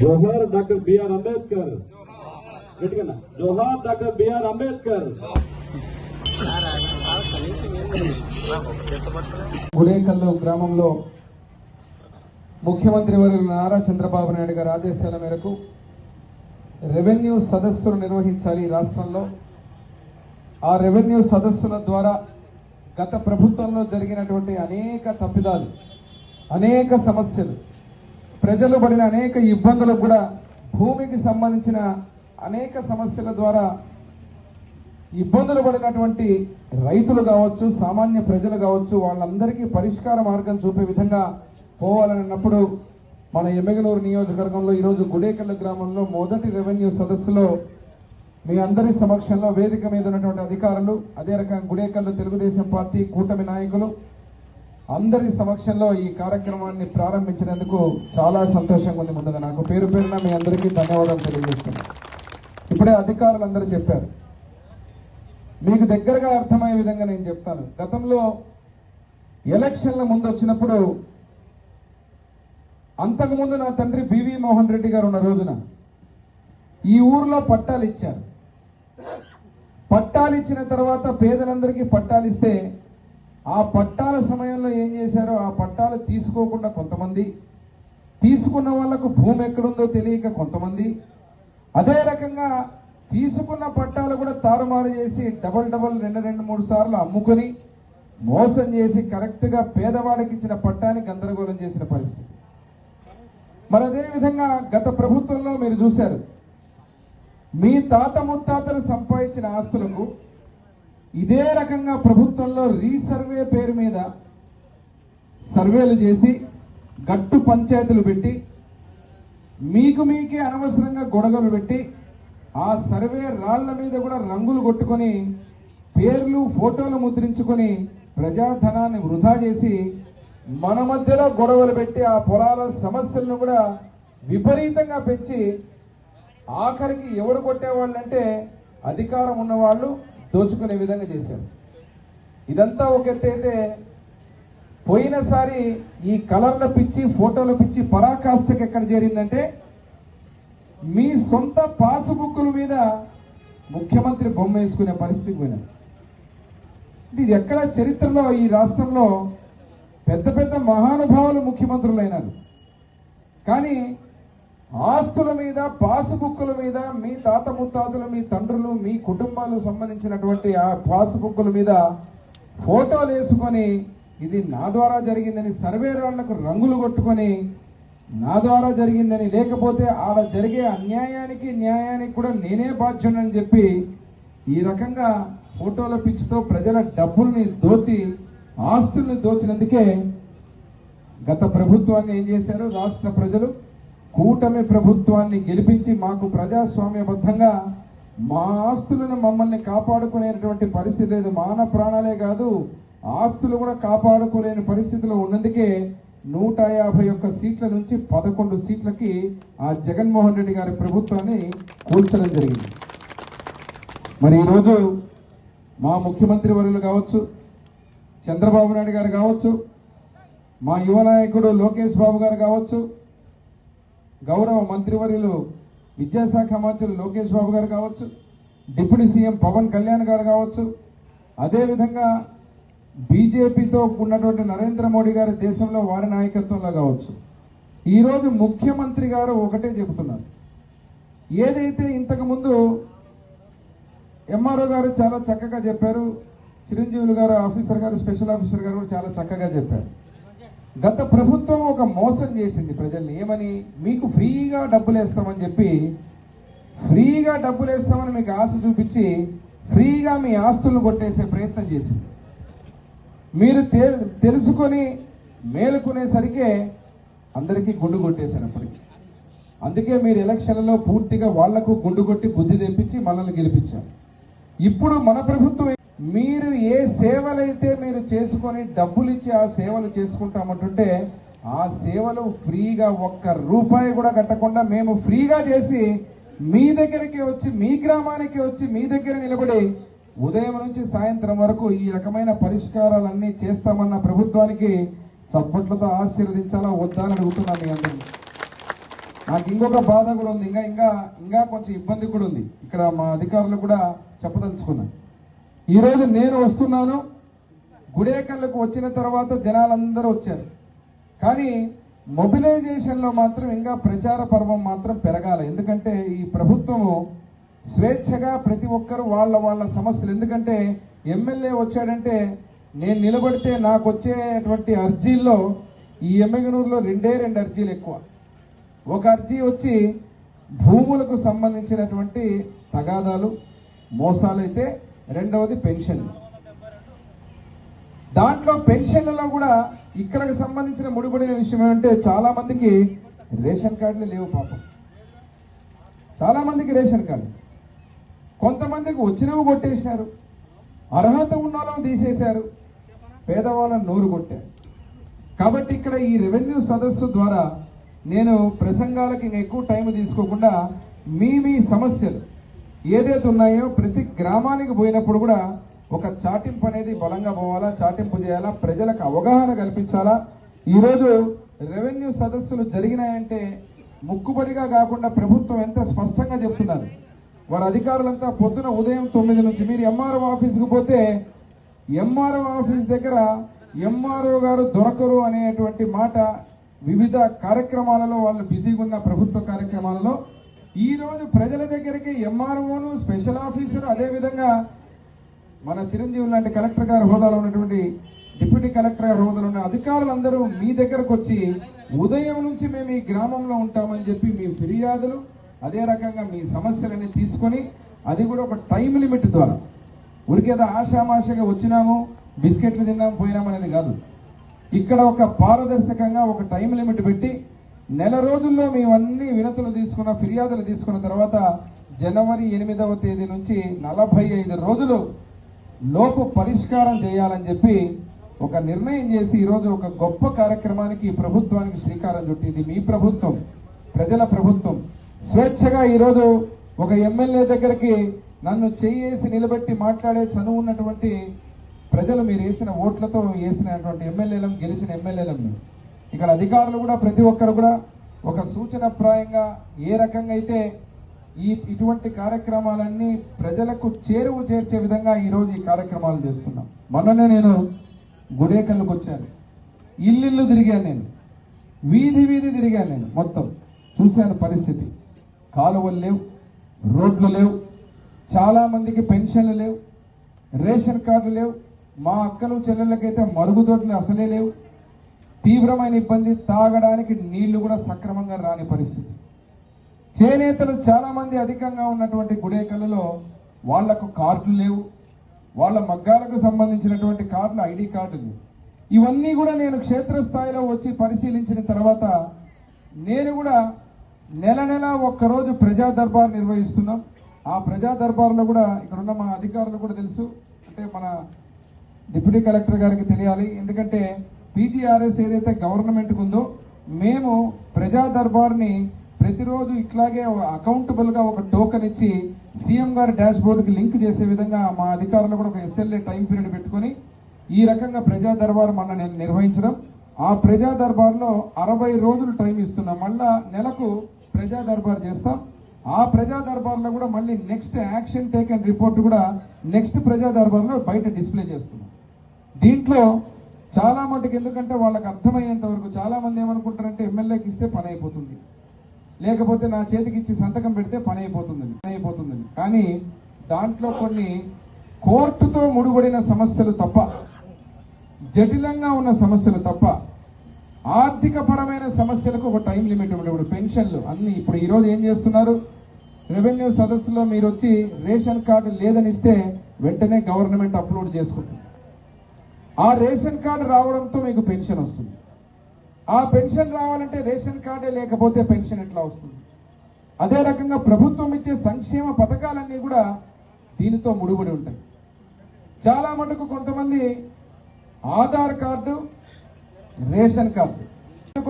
జోహార్ doctor BR Ambedkar. గట్టిగా జోహార్ doctor BR Ambedkar. Gulekallu గ్రామంలో ముఖ్యమంత్రి వర్యులు నారా చంద్రబాబు నాయుడు గారి ఆదేశాల మేరకు రెవెన్యూ సదస్సులు నిర్వహించాలి ఈ రాష్ట్రంలో. ఆ రెవెన్యూ సదస్సుల ద్వారా గత ప్రభుత్వంలో జరిగినటువంటి అనేక తప్పిదాలు అనేక సమస్యలు ప్రజలు పడిన అనేక ఇబ్బందులకు కూడా భూమికి సంబంధించిన అనేక సమస్యల ద్వారా ఇబ్బందులు పడినటువంటి రైతులు కావచ్చు సామాన్య ప్రజలు కావచ్చు వాళ్ళందరికీ పరిష్కార మార్గం చూపే విధంగా పోవాలని అన్నప్పుడు మన ఎమ్మెగలూరు నియోజకవర్గంలో ఈరోజు గుడేకల్ల గ్రామంలో మొదటి రెవెన్యూ సదస్సులో మీ అందరి సమక్షంలో వేదిక మీద ఉన్నటువంటి అధికారులు అదే రకంగా గుడేకల్లు తెలుగుదేశం పార్టీ కూటమి నాయకులు అందరి సమక్షంలో ఈ కార్యక్రమాన్ని ప్రారంభించినందుకు చాలా సంతోషంగా ఉంది ముందుగా. నాకు పేరు పేరున మీ అందరికీ ధన్యవాదాలు తెలియజేస్తున్నాను. ఇప్పుడే అధికారులందరూ చెప్పారు. మీకు దగ్గరగా అర్థమయ్యే విధంగా నేను చెప్తాను. గతంలో ఎలక్షన్ల ముందు వచ్చినప్పుడు అంతకుముందు నా తండ్రి బివి మోహన్ రెడ్డి గారు ఉన్న రోజున ఈ ఊర్లో పట్టాలు ఇచ్చారు. పట్టాలు ఇచ్చిన తర్వాత పేదలందరికీ పట్టాలు ఇస్తే ఆ పట్టాల సమయంలో ఏం చేశారో ఆ పట్టాలు తీసుకోకుండా కొంతమంది తీసుకున్న వాళ్ళకు భూమి ఎక్కడుందో తెలియక కొంతమంది అదే రకంగా తీసుకున్న పట్టాలు కూడా తారుమారు చేసి డబల్ డబల్ రెండు రెండు మూడు సార్లు అమ్ముకొని మోసం చేసి కరెక్ట్గా పేదవాడికి ఇచ్చిన పట్టాన్ని గందరగోళం చేసిన పరిస్థితి. మరి అదేవిధంగా గత ప్రభుత్వంలో మీరు చూశారు మీ తాత ముత్తాతలు సంపాదించిన ఆస్తులకు ఇదే రకంగా ప్రభుత్వంలో రీసర్వే పేరు మీద సర్వేలు చేసి గట్టు పంచాయతీలు పెట్టి మీకు మీకే అనవసరంగా గొడవలు పెట్టి ఆ సర్వే రాళ్ళ మీద కూడా రంగులు కొట్టుకొని పేర్లు ఫోటోలు ముద్రించుకొని ప్రజాధనాన్ని వృధా చేసి మన మధ్యలో గొడవలు పెట్టి ఆ పొలాల సమస్యలను కూడా విపరీతంగా పెంచి ఆఖరికి ఎవరు కొట్టేవాళ్ళంటే అధికారం ఉన్నవాళ్ళు దోచుకునే విధంగా చేశారు. ఇదంతా ఒక ఎత్తు పోయినసారి ఈ కలర్ల పిచ్చి ఫోటోల పిచ్చి పరాకాష్ఠకి ఎక్కడ చేరిందంటే మీ సొంత పాసుబుక్కుల మీద ముఖ్యమంత్రి బొమ్మ వేసుకునే పరిస్థితికి పోయినారు. ఇది ఎక్కడ చరిత్రలో ఈ రాష్ట్రంలో పెద్ద పెద్ద మహానుభావులు ముఖ్యమంత్రులు అయినారు కానీ ఆస్తుల మీద పాసుబుక్కుల మీద మీ తాత ముత్తాతలు మీ తండ్రులు మీ కుటుంబాలు సంబంధించినటువంటి ఆ పాసుబుక్కుల మీద ఫోటోలు వేసుకొని ఇది నా ద్వారా జరిగిందని సర్వేరాళ్ళకు రంగులు కొట్టుకొని నా ద్వారా జరిగిందని లేకపోతే ఆడ జరిగే అన్యాయానికి న్యాయానికి కూడా నేనే బాధ్యుడని చెప్పి ఈ రకంగా ఫోటోల పిచ్చితో ప్రజల డబ్బుల్ని దోచి ఆస్తుల్ని దోచినందుకే గత ప్రభుత్వాన్ని ఏం చేశారు? రాష్ట్ర ప్రజలు కూటమి ప్రభుత్వాన్ని గెలిపించి మాకు ప్రజాస్వామ్యబద్ధంగా మా ఆస్తులను మమ్మల్ని కాపాడుకునేటువంటి పరిస్థితి లేదు. మాన ప్రాణాలే కాదు ఆస్తులు కూడా కాపాడుకోలేని పరిస్థితిలో ఉన్నందుకే నూట యాభై ఒక్క సీట్ల నుంచి పదకొండు సీట్లకి ఆ జగన్మోహన్ రెడ్డి గారి ప్రభుత్వాన్ని కూల్చడం జరిగింది. మరి ఈరోజు మా ముఖ్యమంత్రి వర్యులు కావచ్చు చంద్రబాబు నాయుడు గారు కావచ్చు మా యువ నాయకుడు లోకేష్ బాబు గారు కావచ్చు గౌరవ మంత్రివర్యులు విద్యాశాఖ మంత్రులు లోకేష్ బాబు గారు కావచ్చు డిప్యూటీ సీఎం పవన్ కళ్యాణ్ గారు కావచ్చు అదేవిధంగా బీజేపీతో ఉన్నటువంటి నరేంద్ర మోడీ గారి దేశంలో వారి నాయకత్వంలో కావచ్చు. ఈరోజు ముఖ్యమంత్రి గారు ఒకటే చెబుతున్నారు. ఏదైతే ఇంతకుముందు ఎంఆర్ఓ గారు చాలా చక్కగా చెప్పారు చిరంజీవులు గారు ఆఫీసర్ గారు స్పెషల్ ఆఫీసర్ గారు కూడా చాలా చక్కగా చెప్పారు. గత ప్రభుత్వం ఒక మోసం చేసింది ప్రజల్ని. ఏమని? మీకు ఫ్రీగా డబ్బులు వేస్తామని చెప్పి ఫ్రీగా డబ్బులు వేస్తామని మీకు ఆశ చూపించి ఫ్రీగా మీ ఆస్తులను కొట్టేసే ప్రయత్నం చేసింది. మీరు తె- తెలుసుకొని మేలుకునేసరికే అందరికీ గుండు కొట్టేశారు అప్పటికి. అందుకే మీరు ఎలక్షన్లలో పూర్తిగా వాళ్ళకు గుండు కొట్టి బుద్ధి తెప్పించి మనల్ని గెలిపించారు. ఇప్పుడు మన ప్రభుత్వం మీరు ఏ సేవలైతే మీరు చేసుకొని డబ్బులు ఇచ్చి ఆ సేవలు చేసుకుంటామంటుంటే ఆ సేవలు ఫ్రీగా ఒక్క రూపాయి కూడా కట్టకుండా మేము ఫ్రీగా చేసి మీ దగ్గరికి వచ్చి మీ గ్రామానికి వచ్చి మీ దగ్గర నిలబడి ఉదయం నుంచి సాయంత్రం వరకు ఈ రకమైన పరిష్కారాలన్నీ చేస్తామన్న ప్రభుత్వానికి చప్పట్లతో ఆశీర్వదించాలా వద్దా అని అడుగుతున్నాను మీ అందరూ. నాకు ఇంకొక బాధ కూడా ఉంది. ఇంకా ఇంకా ఇంకా కొంచెం ఇబ్బంది కూడా ఉంది. ఇక్కడ మా అధికారులు కూడా చెప్పదలుచుకున్నాను ఈరోజు నేను వస్తున్నాను. గుడేకల్లకు వచ్చిన తర్వాత జనాలందరూ వచ్చారు. కానీ మొబిలైజేషన్లో మాత్రం ఇంకా ప్రచార పర్వం మాత్రం పెరగాలి. ఎందుకంటే ఈ ప్రభుత్వము స్వేచ్ఛగా ప్రతి ఒక్కరు వాళ్ళ వాళ్ళ సమస్యలు. ఎందుకంటే ఎమ్మెల్యే వచ్చాడంటే నేను నిలబడితే నాకు వచ్చేటువంటి అర్జీల్లో ఈ ఎమ్మెగనూరులో రెండే రెండు అర్జీలు ఎక్కువ. ఒక అర్జీ వచ్చి భూములకు సంబంధించినటువంటి తగాదాలు మోసాలైతే రెండవది పెన్షన్. దాంట్లో పెన్షన్లలో కూడా ఇక్కడికి సంబంధించిన ముడిపడిన విషయం ఏమంటే చాలా మందికి రేషన్ కార్డులు లేవు పాపం. చాలా మందికి రేషన్ కార్డు. కొంతమందికి వచ్చినవి కొట్టేసినారు అర్హత ఉన్న తీసేశారు. పేదవాళ్ళని నోరు కొట్టారు. కాబట్టి ఇక్కడ ఈ రెవెన్యూ సదస్సు ద్వారా నేను ప్రసంగాలకి ఇంకా ఎక్కువ టైం తీసుకోకుండా మీ మీ సమస్యలు ఏదైతే ఉన్నాయో ప్రతి గ్రామానికి పోయినప్పుడు కూడా ఒక చాటింపు అనేది బలంగా పోవాలా చాటింపు చేయాలా ప్రజలకు అవగాహన కల్పించాలా? ఈరోజు రెవెన్యూ సదస్సులు జరిగినాయంటే ముక్కుబడిగా కాకుండా ప్రభుత్వం ఎంత స్పష్టంగా చెప్తున్నారు వారి అధికారులంతా పొద్దున ఉదయం తొమ్మిది నుంచి మీరు ఎంఆర్ఓ ఆఫీస్కి పోతే ఎంఆర్ఓ ఆఫీస్ దగ్గర ఎంఆర్ఓ గారు దొరకరు అనేటువంటి మాట వివిధ కార్యక్రమాలలో వాళ్ళు బిజీగా ఉన్న ప్రభుత్వ కార్యక్రమాలలో ఈ రోజు ప్రజల దగ్గరికి ఎంఆర్ఓను స్పెషల్ ఆఫీసర్ అదేవిధంగా మన చిరంజీవి లాంటి కలెక్టర్ గారి హోదాలో ఉన్నటువంటి డిప్యూటీ కలెక్టర్ గారి హోదాలో ఉన్న అధికారులందరూ మీ దగ్గరకు వచ్చి ఉదయం నుంచి మేము ఈ గ్రామంలో ఉంటామని చెప్పి మీ ఫిర్యాదులు అదే రకంగా మీ సమస్యలన్నీ తీసుకొని అది కూడా ఒక టైం లిమిట్ ద్వారా. ఉరికేదో ఆశామాషగా వచ్చినాము బిస్కెట్లు తిన్నాము పోయినాము అనేది కాదు. ఇక్కడ ఒక పారదర్శకంగా ఒక టైం లిమిట్ పెట్టి నెల రోజుల్లో మేమన్నీ వినతులు తీసుకున్న ఫిర్యాదులు తీసుకున్న తర్వాత జనవరి ఎనిమిదవ తేదీ నుంచి నలభై ఐదు రోజులు లోపు పరిష్కారం చేయాలని చెప్పి ఒక నిర్ణయం చేసి ఈరోజు ఒక గొప్ప కార్యక్రమానికి ప్రభుత్వానికి శ్రీకారం చుట్టింది మీ ప్రభుత్వం ప్రజల ప్రభుత్వం. స్వేచ్ఛగా ఈరోజు ఒక ఎమ్మెల్యే దగ్గరికి నన్ను చేయేసి నిలబెట్టి మాట్లాడే చనువు ఉన్నటువంటి ప్రజలు మీరు వేసిన ఓట్లతో వేసినటువంటి ఎమ్మెల్యేలను గెలిచిన ఎమ్మెల్యేలను ఇక్కడ అధికారులు కూడా ప్రతి ఒక్కరు కూడా ఒక సూచనప్రాయంగా ఏ రకంగా అయితే ఈ ఇటువంటి కార్యక్రమాలన్నీ ప్రజలకు చేరువు చేర్చే విధంగా ఈరోజు ఈ కార్యక్రమాలు చేస్తున్నాం. మొన్ననే నేను గుడేకల్లుకు వచ్చాను. ఇల్లు తిరిగాను నేను. వీధి వీధి తిరిగాను నేను మొత్తం. చూశాను పరిస్థితి. కాలువలు లేవు రోడ్లు లేవు చాలామందికి పెన్షన్లు లేవు రేషన్ కార్డులు లేవు మా అక్కలు చెల్లెళ్ళకైతే మరుగుదొడ్లు అసలే లేవు. తీవ్రమైన ఇబ్బంది తాగడానికి నీళ్ళు కూడా సక్రమంగా రాని పరిస్థితి. చేనేతలు చాలామంది అధికంగా ఉన్నటువంటి గుడేకలలో వాళ్ళకు కార్డులు లేవు. వాళ్ళ మగ్గాలకు సంబంధించినటువంటి కార్డులు ఐడి కార్డులు ఇవన్నీ కూడా నేను క్షేత్రస్థాయిలో వచ్చి పరిశీలించిన తర్వాత నేను కూడా నెల నెల ఒక్కరోజు ప్రజా దర్బార్ నిర్వహిస్తున్నాం. ఆ ప్రజా దర్బార్లో కూడా ఇక్కడున్న మన మా అధికారులు కూడా తెలుసు. అంటే మన డిప్యూటీ కలెక్టర్ గారికి తెలియాలి. ఎందుకంటే పీజీఆర్ఎస్ ఏదైతే గవర్నమెంట్ ఉందో మేము ప్రజా దర్బార్ని ప్రతిరోజు ఇట్లాగే అకౌంటబుల్గా ఒక టోకెన్ ఇచ్చి సీఎం గారి డాష్ బోర్డుకి లింక్ చేసే విధంగా మా అధికారులు కూడా ఒక ఎస్ఎల్ఏ టైం పీరియడ్ పెట్టుకొని ఈ రకంగా ప్రజా దర్బార్ మన నేను నిర్వహించడం. ఆ ప్రజా దర్బార్లో అరవై రోజులు టైం ఇస్తున్నాం. మళ్ళా నెలకు ప్రజా దర్బార్ చేస్తాం. ఆ ప్రజా దర్బార్లో కూడా మళ్ళీ నెక్స్ట్ యాక్షన్ టేకన్ రిపోర్ట్ కూడా నెక్స్ట్ ప్రజా దర్బార్లో బయట డిస్ప్లే చేస్తున్నాం. దీంట్లో చాలా మటుకు ఎందుకంటే వాళ్ళకి అర్థమయ్యేంత వరకు చాలా మంది ఏమనుకుంటారంటే ఎమ్మెల్యేకి ఇస్తే పని అయిపోతుంది. లేకపోతే నా చేతికి ఇచ్చి సంతకం పెడితే పని అయిపోతుందని పని అయిపోతుందని కానీ దాంట్లో కొన్ని కోర్టుతో ముడిపడిన సమస్యలు తప్ప జటిలంగా ఉన్న సమస్యలు తప్ప ఆర్థిక పరమైన సమస్యలకు ఒక టైం లిమిట్ ఉంది ఇప్పుడు పెన్షన్లు అన్ని ఇప్పుడు ఈరోజు ఏం చేస్తున్నారు? రెవెన్యూ సదస్సులో మీరు వచ్చి రేషన్ కార్డు లేదని ఇస్తే వెంటనే గవర్నమెంట్ అప్లోడ్ చేసుకుంటుంది. ఆ రేషన్ కార్డు రావడంతో మీకు పెన్షన్ వస్తుంది. ఆ పెన్షన్ రావాలంటే రేషన్ కార్డే లేకపోతే పెన్షన్ ఎట్లా వస్తుంది? అదే రకంగా ప్రభుత్వం ఇచ్చే సంక్షేమ పథకాలన్నీ కూడా దీనితో ముడిపడి ఉంటాయి. చాలా మటుకు కొంతమంది ఆధార్ కార్డు రేషన్ కార్డు.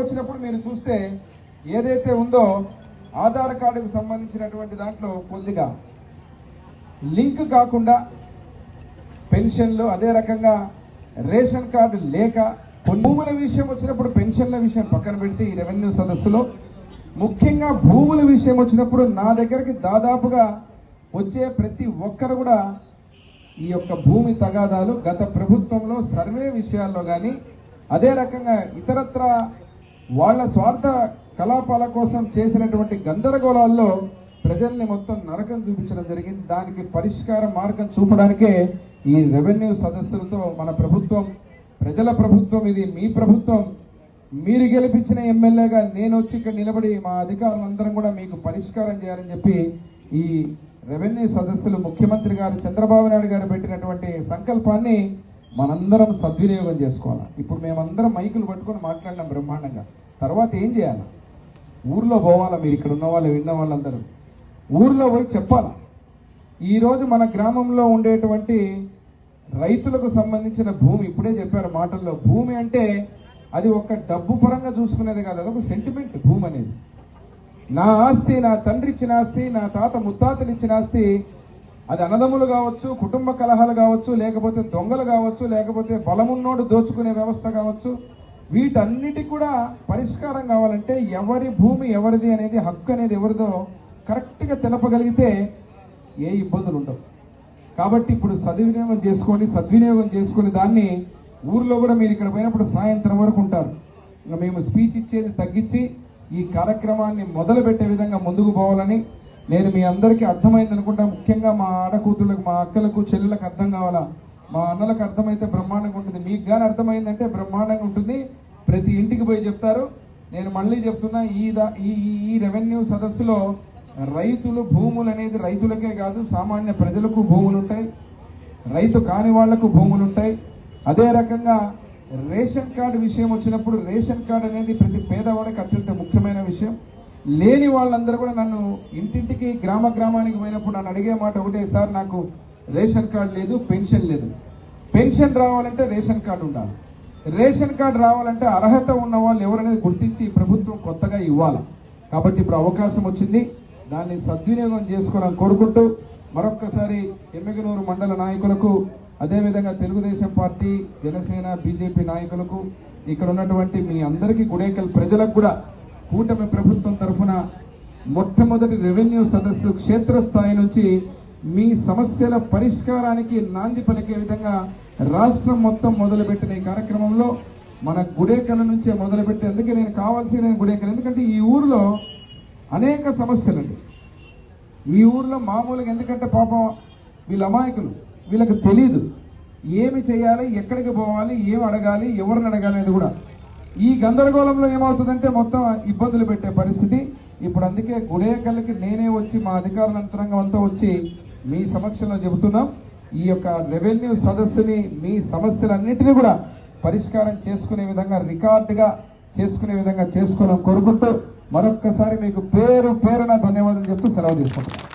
వచ్చినప్పుడు మీరు చూస్తే ఏదైతే ఉందో ఆధార్ కార్డుకు సంబంధించినటువంటి దాంట్లో కొద్దిగా లింక్ కాకుండా పెన్షన్లు అదే రకంగా రేషన్ కార్డు లేక కొన్ని భూముల విషయం వచ్చినప్పుడు పెన్షన్ల విషయం పక్కన పెడితే ఈ రెవెన్యూ సదస్సులో ముఖ్యంగా భూముల విషయం వచ్చినప్పుడు నా దగ్గరికి దాదాపుగా వచ్చే ప్రతి ఒక్కరు కూడా ఈ యొక్క భూమి తగాదాలు గత ప్రభుత్వంలో సర్వే విషయాల్లో కానీ అదే రకంగా ఇతరత్ర వాళ్ళ స్వార్థ కలాపాల కోసం చేసినటువంటి గందరగోళాల్లో ప్రజల్ని మొత్తం నరకం చూపించడం జరిగింది. దానికి పరిష్కార మార్గం చూపడానికే ఈ రెవెన్యూ సదస్సులతో మన ప్రభుత్వం ప్రజల ప్రభుత్వం ఇది మీ ప్రభుత్వం. మీరు గెలిపించిన ఎమ్మెల్యేగా నేను వచ్చి ఇక్కడ నిలబడి మా అధికారులందరం కూడా మీకు పరిష్కారం చేయాలని చెప్పి ఈ రెవెన్యూ సదస్సులు ముఖ్యమంత్రి గారు చంద్రబాబు నాయుడు గారు పెట్టినటువంటి సంకల్పాన్ని మనందరం సద్వినియోగం చేసుకోవాలి? ఇప్పుడు మేమందరం మైకులు పట్టుకొని మాట్లాడినాం బ్రహ్మాండంగా. తర్వాత ఏం చేయాలి? ఊర్లో పోవాలా మీరు? ఇక్కడ ఉన్న వాళ్ళు విన్న వాళ్ళందరూ ఊర్లో పోయి చెప్పాలి. ఈరోజు మన గ్రామంలో ఉండేటువంటి రైతులకు సంబంధించిన భూమి ఇప్పుడే చెప్పారు మాటల్లో భూమి అంటే అది ఒక డబ్బు పరంగా చూసుకునేది కాదు అదొక సెంటిమెంట్ భూమి అనేది. నా ఆస్తి నా తండ్రి ఇచ్చిన ఆస్తి నా తాత ముత్తాతలు ఇచ్చిన ఆస్తి అది అన్నదమ్ములు కావచ్చు కుటుంబ కలహాలు కావచ్చు లేకపోతే దొంగలు కావచ్చు లేకపోతే బలమున్నోడు దోచుకునే వ్యవస్థ కావచ్చు వీటన్నిటికి కూడా పరిష్కారం కావాలంటే ఎవరి భూమి ఎవరిది అనేది హక్కు అనేది ఎవరిదో కరెక్ట్గా తెలపగలిగితే ఏ ఇబ్బందులు ఉండవు. కాబట్టి ఇప్పుడు సద్వినియోగం చేసుకొని సద్వినియోగం చేసుకుని దాన్ని ఊర్లో కూడా మీరు ఇక్కడ పోయినప్పుడు సాయంత్రం వరకు ఉంటారు. ఇంకా మేము స్పీచ్ ఇచ్చేది తగ్గించి ఈ కార్యక్రమాన్ని మొదలుపెట్టే విధంగా ముందుకు పోవాలని నేను మీ అందరికీ అర్థమైంది అనుకుంటా. ముఖ్యంగా మా ఆడకూతుళ్ళకు మా అక్కలకు చెల్లెలకు అర్థం కావాలా? మా అన్నలకు అర్థమైతే బ్రహ్మాండంగా ఉంటుంది. మీకు కానీ అర్థమైందంటే బ్రహ్మాండంగా ఉంటుంది. ప్రతి ఇంటికి పోయి చెప్తారు. నేను మళ్ళీ చెప్తున్నా ఈ దా- ఈ- ఈ రెవెన్యూ సదస్సులో రైతులు భూములు అనేది రైతులకే కాదు సామాన్య ప్రజలకు భూములు ఉంటాయి. రైతు కాని వాళ్ళకు భూములు ఉంటాయి. అదే రకంగా రేషన్ కార్డు విషయం వచ్చినప్పుడు రేషన్ కార్డు అనేది ప్రతి పేదవాడికి అత్యంత ముఖ్యమైన విషయం. లేని వాళ్ళందరూ కూడా నన్ను ఇంటింటికి గ్రామ గ్రామానికి పోయినప్పుడు నన్ను అడిగే మాట ఒకటే సార్ నాకు రేషన్ కార్డు లేదు పెన్షన్ లేదు. పెన్షన్ రావాలంటే రేషన్ కార్డు ఉండాలి. రేషన్ కార్డు రావాలంటే అర్హత ఉన్న వాళ్ళు ఎవరనేది గుర్తించి ప్రభుత్వం కొత్తగా ఇవ్వాలి. కాబట్టి ఇప్పుడు అవకాశం వచ్చింది. దాన్ని సద్వినియోగం చేసుకోవాలని కోరుకుంటూ మరొక్కసారి ఎమ్మిగనూరు మండల నాయకులకు అదేవిధంగా తెలుగుదేశం పార్టీ జనసేన బీజేపీ నాయకులకు ఇక్కడ ఉన్నటువంటి మీ అందరికీ గుడేకల్ ప్రజలకు కూడా కూటమి ప్రభుత్వం తరఫున మొట్టమొదటి రెవెన్యూ సదస్సు క్షేత్రస్థాయి నుంచి మీ సమస్యల పరిష్కారానికి నాంది పలికే విధంగా రాష్ట్రం మొత్తం మొదలుపెట్టిన ఈ కార్యక్రమంలో మన గుడేకల నుంచే మొదలుపెట్టి అందుకే నేను కావాల్సిన గుడేకల్. ఎందుకంటే ఈ ఊరిలో అనేక సమస్యలండి. ఈ ఊర్లో మామూలుగా ఎందుకంటే పాపం వీళ్ళ అమాయకులు వీళ్ళకి తెలియదు ఏమి చేయాలి ఎక్కడికి పోవాలి ఏం అడగాలి ఎవరిని అడగాలి అనేది కూడా. ఈ గందరగోళంలో ఏమవుతుందంటే మొత్తం ఇబ్బందులు పెట్టే పరిస్థితి. ఇప్పుడు అందుకే గుడేకల్కి నేనే వచ్చి మా అధికారుల అంతరంగం అంతా వచ్చి మీ సమక్షంలో చెబుతున్నాం. ఈ యొక్క రెవెన్యూ సదస్సుని మీ సమస్యలన్నింటినీ కూడా పరిష్కారం చేసుకునే విధంగా రికార్డుగా చేసుకునే విధంగా చేసుకోవాలని కోరుకుంటూ మరొక్కసారి మీకు పేరు పేరున ధన్యవాదాలు చెప్తూ సెలవు తీసుకుంటున్నాను